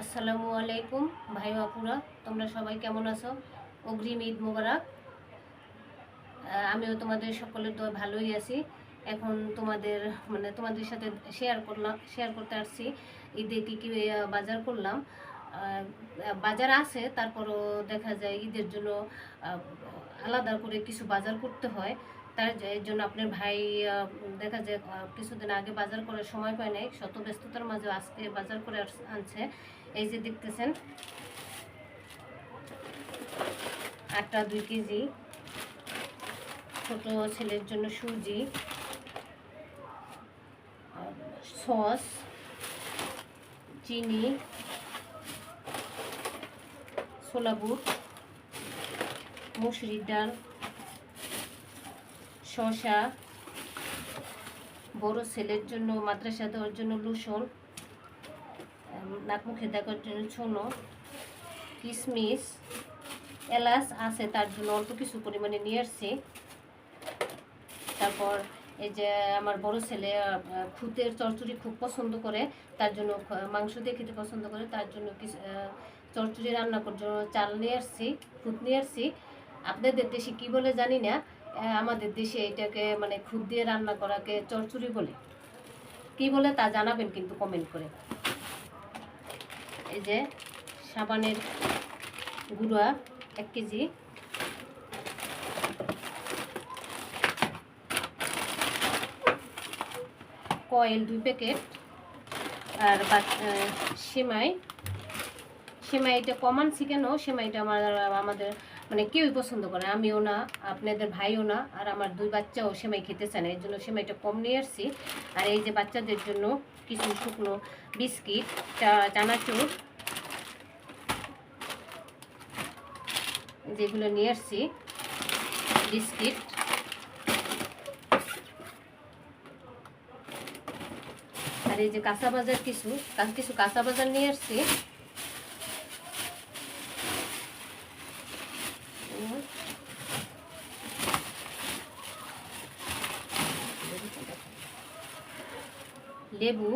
আসসালামু আলাইকুম, ভাই বাপুরা, তোমরা সবাই কেমন আছো? অগ্রিম ঈদ মোবারক। আমিও তোমাদের সকলের তো ভালোই আছি। এখন তোমাদের মানে তোমাদের সাথে শেয়ার করলাম শেয়ার করতে আসছি। ঈদে কী কী বাজার করলাম। বাজার আছে, তারপরও দেখা যায় ঈদের জন্য আলাদা করে কিছু বাজার করতে হয়। তার জন্য আপনার ভাই দেখা যায় কিছুদিন আগে বাজার করার সময় পায় নাই শত ব্যস্ততার মাঝে আজকে বাজার করে আনছে। এই যে দেখতেছেন, আটা দুই কেজি, ছোট ছেলের জন্য সুজি সস, চিনি, ছোলা বুট, মুসুরির ডাল শসা বড় ছেলের জন্য মাদ্রাসা দেওয়ার জন্য লুসন। উম, নাক মুখে দেখার জন্য ছোনো। কিশমিশ এলাচ আছে তার জন্য অল্প কিছু পরিমাণে নিয়ে আসছি। তারপর এই যে আমার বড় ছেলে খুদের চচ্চড়ি খুব পছন্দ করে তার জন্য মাংস দিয়ে খেতে পছন্দ করে তার জন্য চচ্চড়ি রান্না করার জন্য চাল নিয়ে আসছি খুদ নিয়ে আসছি। আপনাদের দেশে কি বলে জানি না আমাদের দেশে এটাকে মানে খুদ দিয়ে রান্না করাকে চচ্চড়ি বলে। কি বলে তা জানাবেন কিন্তু কমেন্ট করে। এই যে সাবানের গুঁড়া এক কেজি। কয়েল দুই প্যাকেট। আর সেমাই সেমাইটা কমান চিকেনও সেমাইটা আমার আমাদের মানে কেউই পছন্দ করে। আমিও না, আপনাদের ভাইও না, আর আমার দুই বাচ্চাও সেমাই খেতে চায় না, এর জন্য সেমাইটা কম নিয়ে আসছি আর এই যে বাচ্চাদের জন্য কিছু শুকনো বিস্কিট চানাচুর, যেগুলো নিয়ে আসছি, বিস্কিট আর এই যে কাঁচা বাজার কিছু কিছু কাঁচা বাজার নিয়ে আসছি লেবু।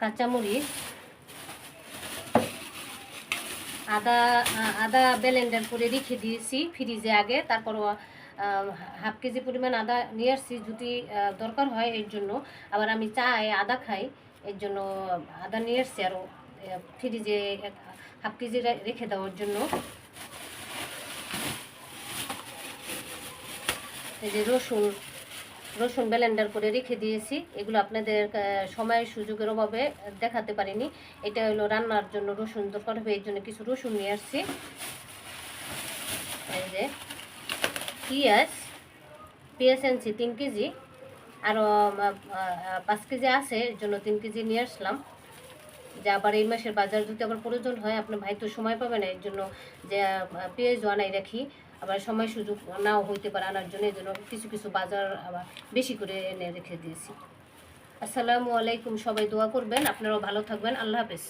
কাঁচামরিচ। আদা আদা ব্লেন্ডার করে রেখে দিয়েছি ফ্রিজে আগে। তারপর হাফ কেজি পরিমাণ আদা নিয়ে আসছি যদি দরকার হয় এর জন্য। আবার আমি চাই আদা খাই, এর জন্য আদা নিয়ে আসছি আরও ফ্রিজে হাফ কেজি রেখে দেওয়ার জন্য। এই যে রসুন রসুন ব্লেন্ডার করে রেখে দিয়েছি। এগুলো আপনাদের আহ, সময়ের সুযোগের অভাবে দেখাতে পারিনি। এটা হলো রান্নার জন্য রসুন দরকার হবে এর জন্য কিছু রসুন নিয়ে আসছি। এই যে পেঁয়াজ পেঁয়াজ আনছি তিন কেজি। আরও পাঁচ কেজি আছে এর জন্য তিন কেজি নিয়ে আসলাম। যে আবার এই মাসের বাজার যদি আবার প্রয়োজন হয়, আপনার ভাই তো সময় পাবে না, এর জন্য যে পেঁয়াজ আনাই রাখি, আবার সময় সুযোগ নাও হইতে পারে আনার জন্য এই জন্য কিছু কিছু বাজার আবার বেশি করে এনে রেখে দিয়েছি। আসসালামু আলাইকুম, সবাই দোয়া করবেন, আপনারাও ভালো থাকবেন, আল্লাহ হাফেজ।